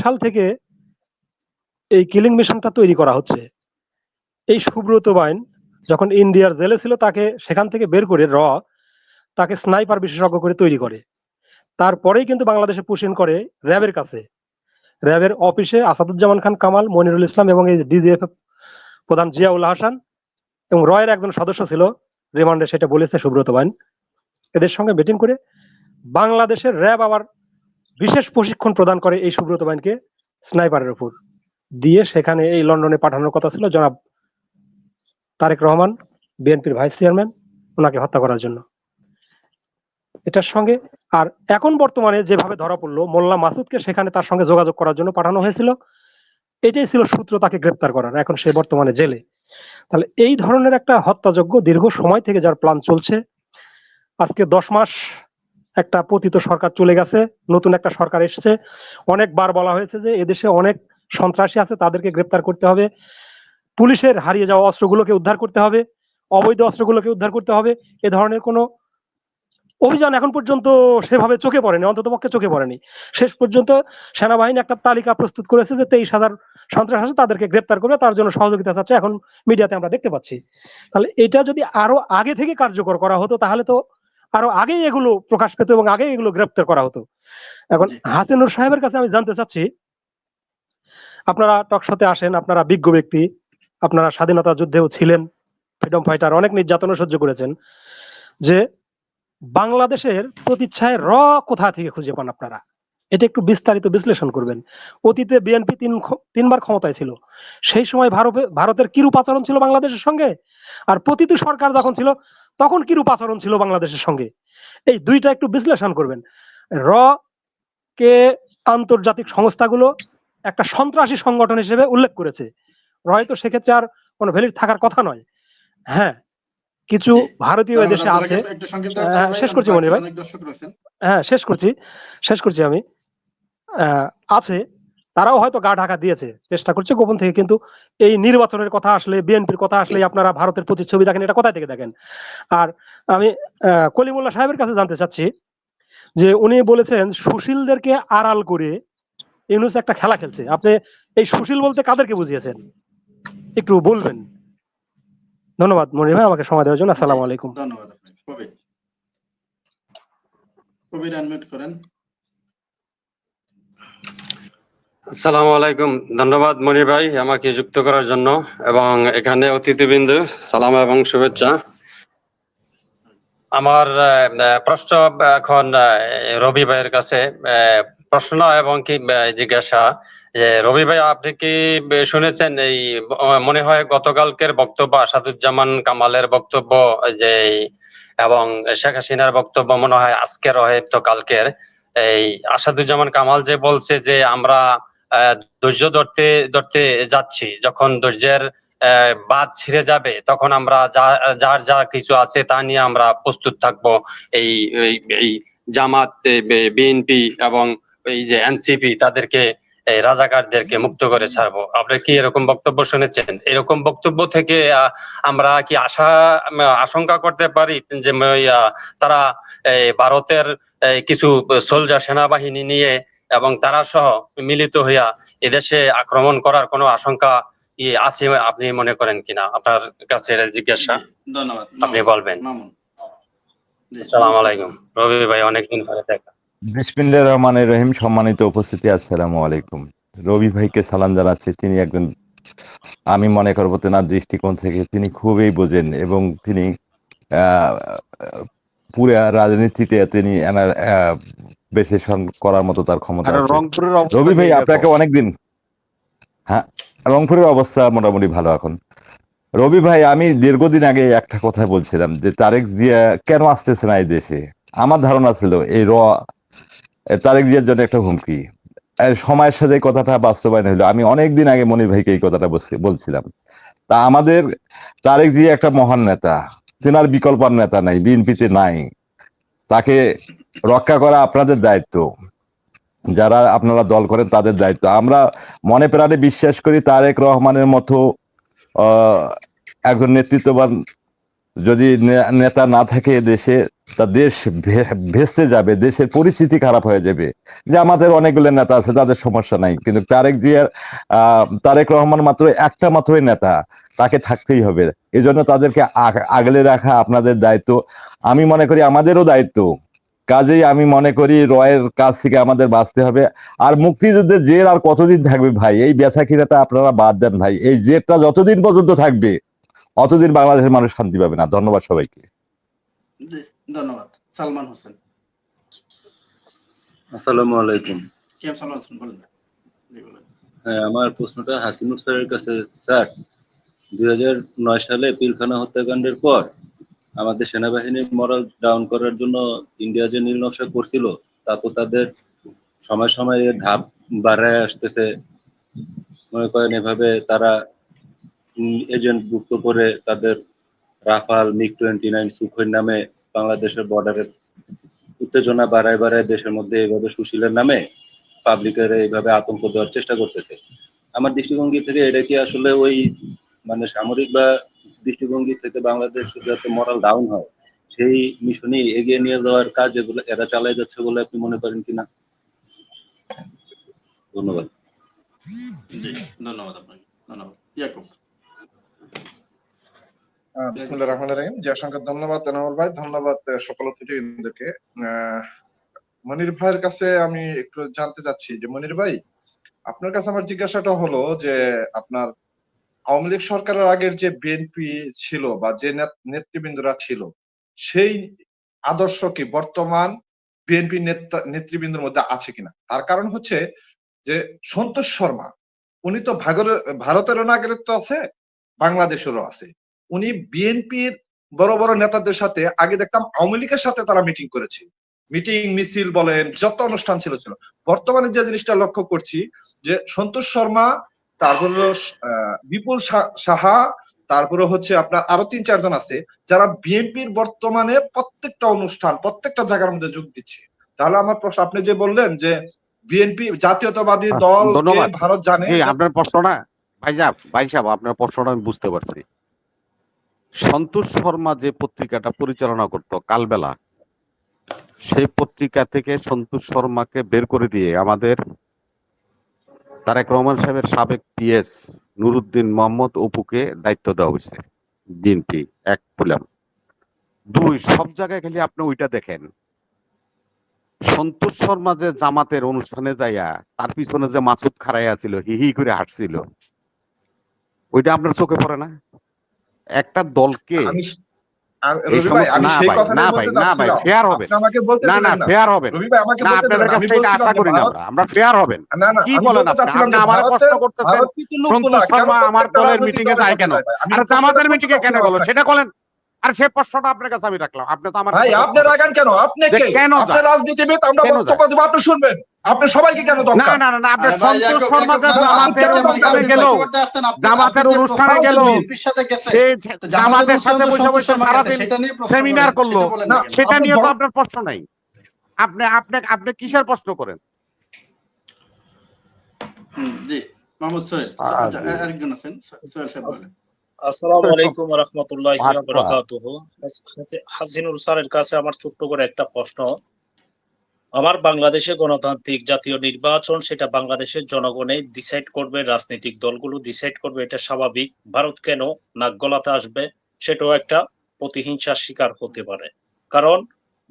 সাল থেকে এই কিলিং মিশনটা তৈরি করা হচ্ছে। এই সুব্রত বাইন যখন ইন্ডিয়ার জেলে ছিল, তাকে সেখান থেকে বের করে র, তাকে স্নাইপার বিশেষজ্ঞ করে তৈরি করে। তারপরেই কিন্তু বাংলাদেশে পুষিন করে র্যাবের কাছে। র্যাবের অফিসে আসাদুজ্জামান খান কামাল, মনিরুল ইসলাম এবং এই ডিজিএফ প্রধান জিয়াউল হাসান এবং রয়ের একজন সদস্য ছিল। রিমান্ডে সেটা বলেছে সুব্রত বাইন। এদের সঙ্গে মিটিং করে বাংলাদেশের র্যাব আবার বিশেষ প্রশিক্ষণ প্রদান করে এই সুব্রত বাইনকে স্নাইপারের উপর দিয়ে সেখানে এই লন্ডনে পাঠানোর কথা ছিল জনাব তারেক রহমান, বিএনপির ভাইস চেয়ারম্যান ওনাকে হত্যা করার জন্য। এটার সঙ্গে আর এখন বর্তমানে যেভাবে ধরা পড়ল, মোল্লা মাসুদকে সেখানে তার সঙ্গে যোগাযোগ করার জন্য পাঠানো হয়েছিল। এটাই ছিল সূত্র তাকে গ্রেপ্তার করার, এখন সে বর্তমানে জেলে। তাহলে এই ধরনের একটা হত্যাযোগ্য দীর্ঘ সময় থেকে যার প্ল্যান চলছে। আজকে দশ মাস একটা পতিত সরকার চলে গেছে, নতুন একটা সরকার এসছে। অনেকবার বলা হয়েছে যে এদেশে অনেক সন্ত্রাসী আছে, তাদেরকে গ্রেপ্তার করতে হবে। পুলিশের হারিয়ে যাওয়া অস্ত্রগুলোকে উদ্ধার করতে হবে, অবৈধ অস্ত্রগুলোকে উদ্ধার করতে হবে। এ ধরনের কোনো অভিযান এখন পর্যন্ত সেভাবে চোখে পড়েনি অন্তত পক্ষে চোখে পড়েনি। শেষ পর্যন্ত সেনাবাহিনী একটা তালিকা প্রস্তুত করেছে যে তেইশ হাজার সন্ত্রাস আছে, তাদেরকে গ্রেপ্তার করবে, তার জন্য সহযোগিতা চাচ্ছে। এখন মিডিয়াতে আমরা দেখতে পাচ্ছি। তাহলে এটা যদি আরও আগে থেকে কার্যকর করা হতো, তাহলে তো আরও আগেই এগুলো প্রকাশ পেত এবং আগেই এগুলো গ্রেপ্তার করা হতো। এখন হাসিনুর সাহেবের কাছে আমি জানতে চাচ্ছি আপনারা টকশোতে আসেন আপনারা বিজ্ঞ ব্যক্তি আপনারা স্বাধীনতা যুদ্ধেও ছিলেন ফ্রিডম ফাইটার অনেক নির্যাতনও সহ্য করেছেন যে বাংলাদেশের প্রতিচ্ছায় র কোথা থেকে খুঁজে পান আপনারা? এটা একটু বিস্তারিত বিশ্লেষণ করবেন। অতীতে বিএনপি তিন তিনবার ক্ষমতায় ছিল। সেই সময় ভারতে ভারতের কিরূপ আচরণ ছিল বাংলাদেশের সঙ্গে? আর প্রতিটি সরকার যখন ছিল তখন কিরূপ আচরণ ছিল বাংলাদেশের সঙ্গে? এই দুইটা একটু বিশ্লেষণ করবেন। র কে আন্তর্জাতিক সংস্থাগুলো একটা সন্ত্রাসী সংগঠন হিসেবে উল্লেখ করেছে। হয়তো সেক্ষেত্রে আর কোনো ভ্যালিড থাকার কথা নয়। হ্যাঁ কিছু ভারতীয় দেশে আছে। হ্যাঁ, শেষ করছি মনে ভাই। হ্যাঁ শেষ করছি। শেষ করছি আমি। আহ, আছে। তারাও হয়তো গা ঢাকা দিয়েছে, চেষ্টা করছে গোপন থেকে, কিন্তু এই নির্বাচনের কথা আসলে, বিএনপির কথা আসলে আপনারা ভারতের প্রতিচ্ছবি দেখেন, এটা কোথায় থেকে দেখেন? আর আমি কলিমুল্লাহ সাহেবের কাছে জানতে চাচ্ছি যে উনি বলেছেন, সুশীলদেরকে আড়াল করে ইউনুস একটা খেলা খেলছে। আপনি এই সুশীল বলতে কাদেরকে বুঝিয়েছেন? একটু বলবেন। ধন্যবাদ মনির ভাই, আমাকে সময় দেওয়ার জন্য। আসসালামু আলাইকুম। ধন্যবাদ আপনাকে। কবির আনমিউট করেন। আসসালামু আলাইকুম। ধন্যবাদ মনির ভাই আমাকে যুক্ত করার জন্য এবং এখানে অতিথিবৃন্দ, সালাম এবং শুভেচ্ছা। আমার প্রশ্ন এখন রবি ভাইয়ের কাছে প্রশ্ন এবং কি জিজ্ঞাসা। যে, রবি ভাই, আপনি কি শুনেছেন এই, মনে হয় গতকালকের বক্তব্য, আসাদুজ্জামান কামালের বক্তব্য, যে, এবং শেখ হাসিনার বক্তব্য, মনে হয় আজকের হয়তো কালকের। এই আসাদুজ্জামান কামাল যে বলছে যে, আমরা ধৈর্য ধরতে ধরতে যাচ্ছি। যখন ধৈর্যের বাদ ছিঁড়ে যাবে, তখন আমরা যার যা কিছু আছে তা নিয়ে আমরা প্রস্তুত থাকব। এই, এই- জামাত বিএনপি এবং এই যে এনসিপি, তাদেরকে রাজাকারদেরকে মুক্ত করে ছাড়বো। আপনি কি এরকম বক্তব্য শুনেছেন? এরকম বক্তব্য থেকে আমরা কি আশা আশঙ্কা করতে পারি যে তারা ভারতের কিছু সোলজার সেনাবাহিনী নিয়ে এবং তারা সহ মিলিত হইয়া এদেশে আক্রমণ করার কোনো আশঙ্কা ই আছে আপনি মনে করেন কিনা? আপনার কাছে জিজ্ঞাসা। ধন্যবাদ। আপনি বলবেন। মামুন। আসসালামু আলাইকুম। রবি ভাই অনেকদিন পরে দেখা। বিসমিল্লাহ রহমান রহিম সম্মানিত উপস্থিতি আসসালামু আলাইকুম। রবি ভাইকে সালাম জানাচ্ছি তিনি একজন আমি মনে করব তেনার দৃষ্টিকোণ থেকে তিনি খুবই বোঝেন এবং তিনি আহ, পুরা রাজনীতিতে তিনি বিশ্লেষণ করার মতো তার ক্ষমতা রবি ভাই আপনাকে? অনেকদিন হ্যাঁ রংপুরের অবস্থা মোটামুটি ভালো এখন। রবি ভাই আমি দীর্ঘদিন আগে একটা কথা বলছিলাম যে তারেক জিয়া কেন আসতেছে না এই দেশে? আমার ধারণা ছিল এই র তারেক জিয়ার জন্য একটা হুমকি। সময়ের সাথে কথাটা বাস্তবায়ন হলো। আমি অনেকদিন আগে মনির ভাইকে এই কথাটা বলছি- বলছিলাম। তা আমাদের তারেক জিয়া একটা মহান নেতা। তেনার বিকল্প নেতা নাই বিএনপিতে নাই। তাকে রক্ষা করা আপনাদের দায়িত্ব। যারা আপনারা দল করেন তাদের দায়িত্ব। আমরা মনে প্রাণে বিশ্বাস করি তারেক রহমানের মতো একজন নেতৃত্ববান যদি নেতা না থাকে দেশে তা দেশ ভেস্তে যাবে দেশের পরিস্থিতি খারাপ হয়ে যাবে। যে আমাদের অনেকগুলো নেতা আছে তাদের সমস্যা নাই। কিন্তু তারেক জিয়ার আহ, তারেক রহমান মাত্র একটা মাত্রই নেতা। তাকে থাকতেই হবে। এই জন্য তাদেরকে আগলে রাখা আপনাদের দায়িত্ব। আমি মনে করি আমাদেরও দায়িত্ব। কাজেই আমি মনে করি রয়ের কাছ থেকে আমাদের বাঁচতে হবে। আর মুক্তিযুদ্ধের জেল আর কতদিন থাকবে ভাই? এই বেচা কিনাটা আপনারা বাদ দেন ভাই। এই জেলটা যতদিন পর্যন্ত থাকবে অতদিন বাংলাদেশের মানুষ শান্তি পাবে না। ধন্যবাদ সবাইকে। ধন্যবাদ। সালমান হোসেন। আসসালামু আলাইকুম। হ্যাঁ আমার প্রশ্নটা হাসিনুর স্যারের কাছে। স্যার দুই সালে পিলখানা হত্যাকাণ্ডের পর আমাদের সেনাবাহিনীর মরাল ডাউন করার জন্য ইন্ডিয়া যে নীল নকশা করছিল তা তো তাদের সময় সময় ঢাপ বাড়ায় আসতেছে। মনে করেন এভাবে তারা এজেন্ট যুক্ত করে তাদের রাফাল মিগ টোয়েন্টি নাইন সুখের নামে বাংলাদেশের বর্ডারের উত্তেজনা বাড়ায় বাড়ায় দেশের মধ্যে এভাবে সুশীলের নামে পাবলিকের এইভাবে আতঙ্ক দেওয়ার চেষ্টা করতেছে। আমার দৃষ্টিভঙ্গি থেকে এটা কি আসলে ওই মানে সামরিক বা দৃষ্টিভঙ্গি থেকে বাংলাদেশ যাতে মরাল ডাউন হয় সেই মিশনে এগিয়ে নিয়ে যাওয়ার কাজ এগুলো এরা চালাই যাচ্ছে বলে আপনি মনে করেন কিনা? ধন্যবাদ। ধন্যবাদ আপনাকে ধন্যবাদ। ইয়াকুব। আহ, বিসমিল্লাহির রহিম। জি অসংখ্য ধন্যবাদ এনামুল ভাই। ধন্যবাদ সকল অতিথিবৃন্দকে। মনির ভাইয়ের কাছে আমি একটু জানতে চাচ্ছি যে মনির ভাই আপনার কাছে আমার জিজ্ঞাসাটা হলো যে আপনার আওয়ামী লীগ সরকারের আগের যে বিএনপি ছিল বা যে নেত- নেতৃবৃন্দরা ছিল, সেই আদর্শ কি বর্তমান বিএনপি নেতৃবৃন্দের মধ্যে আছে কিনা? তার কারণ হচ্ছে যে সন্তোষ শর্মা, উনি তো ভারতেরও নাগরিকত্ব আছে, বাংলাদেশেরও আছে। উনি বিএনপির বড় বড় নেতাদের সাথে, আগে দেখতাম আওয়ামী লীগের সাথে তারা মিটিং করেছে। মিটিং, মিছিল বলেন, যত অনুষ্ঠান ছিল ছিল। বর্তমানে যে জিনিসটা লক্ষ্য করছি যে সন্তোষ শর্মা তারপর বিপুল সাহা তারপরে হচ্ছে আপনার আরও তিন চারজন আছে যারা বিএনপির বর্তমানে প্রত্যেকটা অনুষ্ঠান প্রত্যেকটা জায়গার মধ্যে যোগ দিচ্ছে। তাহলে আমার প্রশ্ন আপনি যে বললেন যে বিএনপি জাতীয়তাবাদী দল ভারত জানে আপনার সাহেব ভাই সাহেব আপনার প্রশ্নটা আমি বুঝতে পারছি। সন্তোষ শর্মা যে পত্রিকাটা পরিচালনা করত কালবেলা সেই পত্রিকা থেকে সন্তোষ শর্মাকে বের করে দিয়ে আমাদের তারেক রহমান সাহেবের সাবেক পিএস নুরুদ্দিন মোহাম্মদ অপুকে দায়িত্ব দেওয়া হয়েছে বিএনপি, এক বললাম দুই, সব জায়গায় খালি আপনি ওইটা দেখেন। সন্তোষ শর্মা যে জামাতের অনুষ্ঠানে যাইয়া, তার পিছনে যে মাসুদ খাড়াইয়া ছিল হি হি করে হাঁটছিল, ওইটা আপনার চোখে পড়ে না? একটা দলকে আমরা ফেয়ার হবেন। কি বলেন আমার করতেছেন, সন্তোষ কেন শর্মা আমার দলের রাজনৈতিক মিটিংয়ে যায় কেন? যায় ভাই? আমি আর জামাতের করতে মিটিংয়ে কেন চাচ্ছিলাম সেটা বলেন। আর সেই প্রশ্নটা আপনার কাছে আমি রাখলাম। আপনি তো আমার ভাই আপনি রাগান কেন? আপনি কে? কেন আপনি রাজনীতিবিদ আমরা বক্তব্য দেবো আপনি শুনবেন। আপনি সবাইকে কেন না দরকার না না না আপনি সন্তোষ শর্মা যে জামাতের অনুষ্ঠানে গেল। জামাতের অনুষ্ঠানে গেল। জামাতের সাথে বসে বসে সারাদিন সেমিনার করল। সেটা নিয়ে তো আপনার প্রশ্ন নাই। আপনি আপনি আপনি কিসের প্রশ্ন করেন? হুম, জি মোহাম্মদ সোহেল। আচ্ছা। আরেকজন আছেন সোহেল সাহেব আসসালামু আলাইকুম রহমতুল্লাহ। বারাকাতুহু। হাসিনুল স্যারের কাছে আমার ছোট্ট করে একটা প্রশ্ন। আমার বাংলাদেশে গণতান্ত্রিক জাতীয় নির্বাচন, সেটা বাংলাদেশের জনগণে ডিসাইড করবে, রাজনৈতিক দলগুলো ডিসাইড করবে, এটা স্বাভাবিক। ভারত কেন নাক গলাতে আসবে, সেটাও একটা প্রতিহিংসার শিকার হতে পারে। কারণ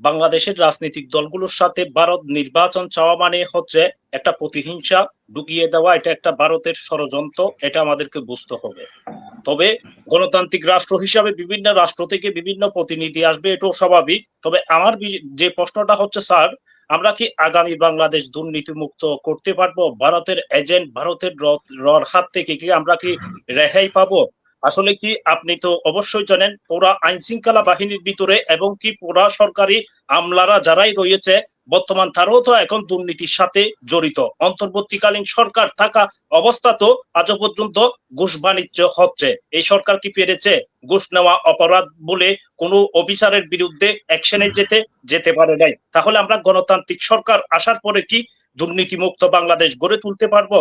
বাংলাদেশের রাজনৈতিক দলগুলোর সাথে ভারত নির্বাচন চাওয়া মানে হচ্ছে একটা প্রতিহিংসা ঢুকিয়ে দেওয়া, এটা একটা ভারতের ষড়যন্ত্র, এটা আমাদেরকে বুঝতে হবে। তবে গণতান্ত্রিক রাষ্ট্র হিসাবে বিভিন্ন রাষ্ট্র থেকে বিভিন্ন প্রতিনিধি আসবে, এটাও স্বাভাবিক। তবে আমার যে প্রশ্নটা হচ্ছে, স্যার আমরা কি আগামী বাংলাদেশ দুর্নীতিমুক্ত করতে পারব? ভারতের এজেন্ট ভারতের রর হাত থেকে কি আমরা কি রেহাই পাবো? আসলে কি আপনি তো অবশ্যই জানেন, পুরা আইন শৃঙ্খলা বাহিনীর ভিতরে এবং কি পুরা সরকারি আমলারা যারাই রয়েছে, বর্তমান তারাও তো এখন দুর্নীতির সাথে জড়িত। অন্তর্বর্তীকালীন সরকার থাকা অবস্থা তো আজও পর্যন্ত ঘুষ বাণিজ্য হচ্ছে। এই সরকার কি পেরেছে? ঘুষ নেওয়া অপরাধ বলে কোনো অফিসারের বিরুদ্ধে অ্যাকশনে যেতে যেতে পারে নাই। তাহলে আমরা গণতান্ত্রিক সরকার আসার পরে কি দুর্নীতিমুক্ত বাংলাদেশ গড়ে তুলতে পারব?